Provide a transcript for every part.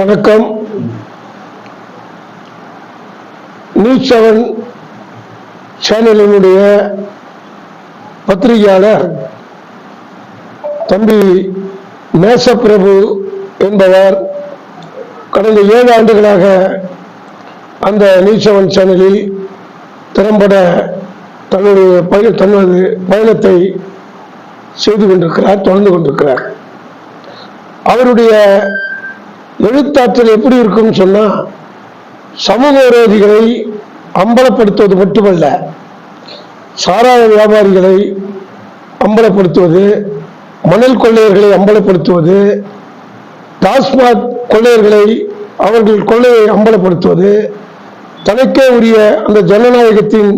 வணக்கம். News seven சேனலினுடைய பத்திரிகையாளர் தம்பி மேசப்பிரபு என்பவர் கடந்த ஏழு ஆண்டுகளாக அந்த நியூஸ் செவன் சேனலில் திறம்பட தன்னுடைய பயண தனது பயணத்தை செய்து கொண்டிருக்கிறார் தொடர்ந்து கொண்டிருக்கிறார். அவருடைய எழுத்தாற்றல் எப்படி இருக்கும்னு சொன்னா சமூக விரோதிகளை அம்பலப்படுத்துவது மட்டுமல்ல சாராய வியாபாரிகளை அம்பலப்படுத்துவது மணல் கொள்ளையர்களை அம்பலப்படுத்துவது டாஸ்மாக் கொள்ளையர்களை அவர்கள் கொள்ளையை அம்பலப்படுத்துவது தனக்கே உரிய அந்த ஜனநாயகத்தின்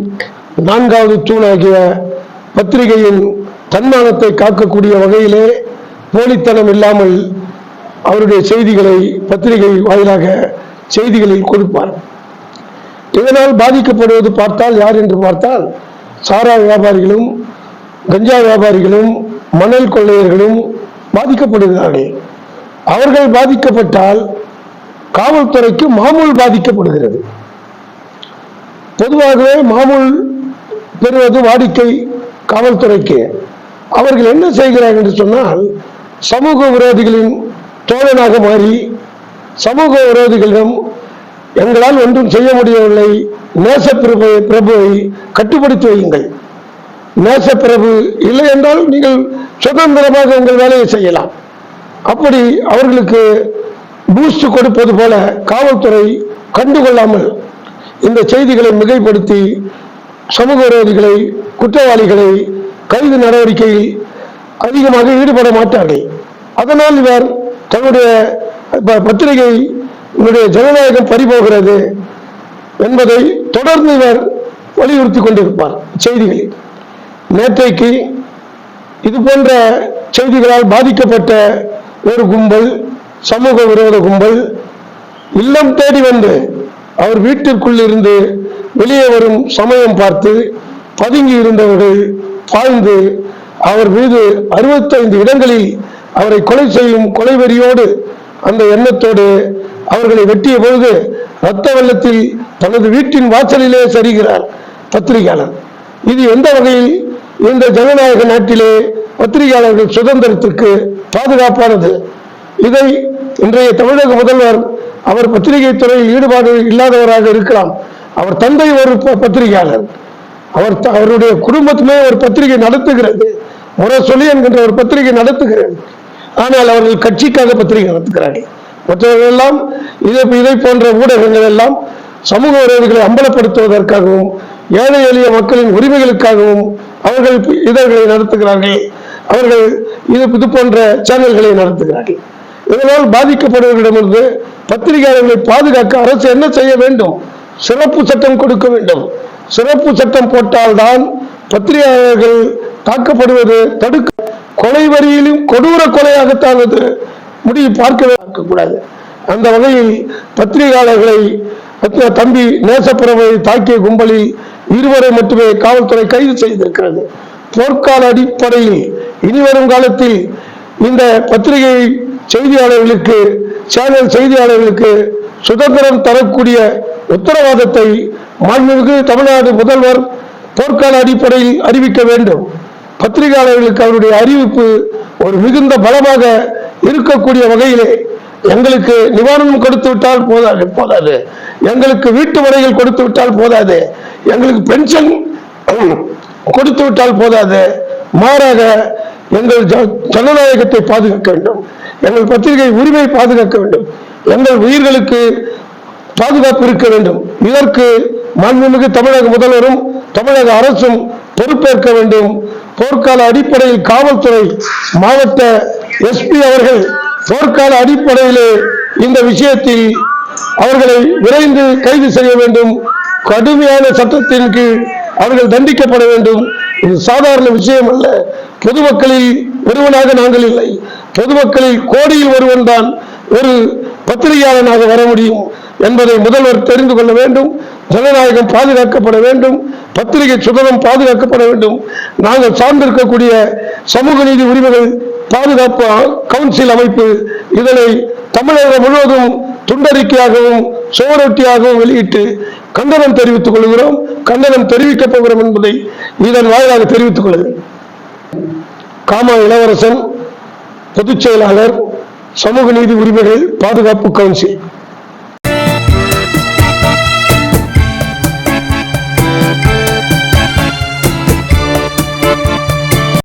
நான்காவது தூணாகிய பத்திரிகையின் தன்மானத்தை காக்கக்கூடிய வகையிலே போலித்தனம் இல்லாமல் அவருடைய செய்திகளை பத்திரிகை வாயிலாக செய்திகளில் கொடுப்பார். இதனால் பாதிக்கப்படுவது பார்த்தால் யார் என்று பார்த்தால் சாரா வியாபாரிகளும் கஞ்சா வியாபாரிகளும் மணல் கொள்ளையர்களும் பாதிக்கப்படுகிறார்கள். அவர்கள் பாதிக்கப்பட்டால் காவல்துறைக்கு மாமூல் பாதிக்கப்படுகிறது. பொதுவாகவே மாமூல் பெறுவது வாடிக்கை காவல்துறைக்கு. அவர்கள் என்ன செய்கிறார்கள் என்று சொன்னால் சமூக விரோதிகளின் தோழனாக மாறி சமூக விரோதிகளிடம் எங்களால் ஒன்றும் செய்ய முடியவில்லை. நேச பிரபுவை கட்டுப்படுத்தி வையுங்கள். நேச பிரபு இல்லை என்றால் நீங்கள் சுதந்திரமாக உங்கள் வேலையை செய்யலாம். அப்படி அவர்களுக்கு பூஸ்ட் கொடுப்பது போல காவல்துறை கண்டுகொள்ளாமல் இந்த செய்திகளை மிகைப்படுத்தி சமூக விரோதிகளை குற்றவாளிகளை கைது நடவடிக்கையில் அதிகமாக ஈடுபட மாட்டார்கள். அதனால் இவர் தன்னுடைய ப- பத்திரிகை இவருடைய ஜனநாயகம் பறிபோகிறது என்பதை தொடர்ந்து இவர் வலியுறுத்தி கொண்டிருப்பார் செய்திகளில். நேற்றைக்கு இது போன்ற செய்திகளால் பாதிக்கப்பட்ட ஒரு கும்பல் சமூக விரோத கும்பல் இல்லம் தேடி வந்து அவர் வீட்டிற்குள் இருந்து வெளியே வரும் சமயம் பார்த்து பதுங்கி இருந்தவர்கள் பாய்ந்து அவர் மீது அறுபத்தைந்து இடங்களில் அவரை கொலை செய்யும் கொலை வெறியோடு அந்த எண்ணத்தோடு அவர்களை வெட்டிய பொழுது ரத்த வெள்ளத்தில் தனது வீட்டின் வாசலிலே சரிகிறார் பத்திரிகையாளர். இது எந்த வகையில்? இந்த ஜனநாயக நாட்டிலே பத்திரிகையாளர்கள் சுதந்திரத்திற்கு பாதுகாப்பானது. இதை இன்றைய தமிழக முதல்வர் அவர் பத்திரிகை துறையில் ஈடுபாடு இல்லாதவராக இருக்கலாம். அவர் தந்தை ஒரு பத்திரிகையாளர். அவர் த- அவருடைய குடும்பத்துமே ஒரு பத்திரிகை நடத்துகிறது. முரசொலி என்கின்ற ஒரு பத்திரிகை நடத்துகிறது. ஆனால் அவர்கள் கட்சிக்காக பத்திரிகை நடத்துகிறார்கள் மற்றவர்கள் எல்லாம் இதை இதை போன்ற ஊடகங்கள் எல்லாம் சமூக உறவுகளை அம்பலப்படுத்துவதற்காகவும் ஏழை எளிய மக்களின் உரிமைகளுக்காகவும் அவர்கள் இதழ்களை நடத்துகிறார்கள். அவர்கள் இது இது போன்ற சேனல்களை நடத்துகிறார்கள். இதனால் பாதிக்கப்படுவர்களிடமிருந்து பத்திரிகையாளர்களை பாதுகாக்க அரசு என்ன செய்ய வேண்டும்? சிறப்பு சட்டம் கொடுக்க வேண்டும். சிறப்பு சட்டம் போட்டால்தான் பத்திரிகையாளர்கள் தாக்கப்படுவது தடுக்க கொலை வரியிலும் கொடூர கொலையாகத்தான் அது முடிவு பார்க்கவே பார்க்கக்கூடாது. அந்த வகையில் பத்திரிகையாளர்களை தம்பி நேசப்புறவை தாக்கிய கும்பலில் இருவரை மட்டுமே காவல்துறை கைது செய்திருக்கிறது. போர்க்கால அடிப்படையில் இனிவரும் காலத்தில் இந்த பத்திரிகை செய்தியாளர்களுக்கு சேனல் செய்தியாளர்களுக்கு சுதந்திரம் தரக்கூடிய உத்தரவாதத்தை மாண்புமிகு தமிழ்நாடு முதல்வர் போர்க்கால அடிப்படையில் அறிவிக்க வேண்டும். பத்திரிகையாளர்களுக்கு அவருடைய அறிவிப்பு ஒரு மிகுந்த பலமாக இருக்கக்கூடிய வகையிலே எங்களுக்கு நிவாரணம் கொடுத்து விட்டால் போதாது போதாது. எங்களுக்கு வீட்டு வரைகள் கொடுத்து விட்டால் போதாது. எங்களுக்கு பென்ஷன் கொடுத்து விட்டால் போதாது. மாறாக எங்கள் ஜ- ஜனநாயகத்தை பாதுகாக்க வேண்டும். எங்கள் பத்திரிகை உரிமை பாதுகாக்க வேண்டும். எங்கள் உயிர்களுக்கு பாதுகாப்பு இருக்க வேண்டும். இதற்கு மாண்புமிகு தமிழக முதல்வரும் தமிழக அரசும் பொறுப்பேற்க வேண்டும். போர்க்கால அடிப்படையில் காவல்துறை மாவட்ட எஸ்பி அவர்கள் போர்க்கால அடிப்படையிலே இந்த விஷயத்தில் அவர்களை விரைந்து கைது செய்ய வேண்டும். கடுமையான சட்டத்தின் கீழ் அவர்கள் தண்டிக்கப்பட வேண்டும். இது சாதாரண விஷயம் அல்ல. பொதுமக்களில் ஒருவனாக நாங்கள் இல்லை. பொதுமக்களில் கோடியில் ஒருவன் தான் ஒரு பத்திரிகையாளனாக வர முடியும் என்பதை முதல்வர் தெரிந்து கொள்ள வேண்டும். ஜனநாயகம் பாதுகாக்கப்பட வேண்டும் பத்திரிகை சுதந்திரம் பாதுகாக்கப்பட வேண்டும். நாங்கள் சார்ந்திருக்கக்கூடிய சமூக நீதி உரிமைகள் பாதுகாப்பு கவுன்சில் அமைப்பு இதனை தமிழகம் முழுவதும் துண்டறிக்கையாகவும் சுவரொட்டியாகவும் வெளியிட்டு கண்டனம் தெரிவித்துக் கொள்கிறோம். கண்டனம் தெரிவிக்கப் போகிறோம் என்பதை இதன் வாயிலாக தெரிவித்துக் கொள்கிறேன். காமா இளவரசன் பொதுச் செயலாளர் சமூக நீதி உரிமைகள் பாதுகாப்பு கவுன்சில்.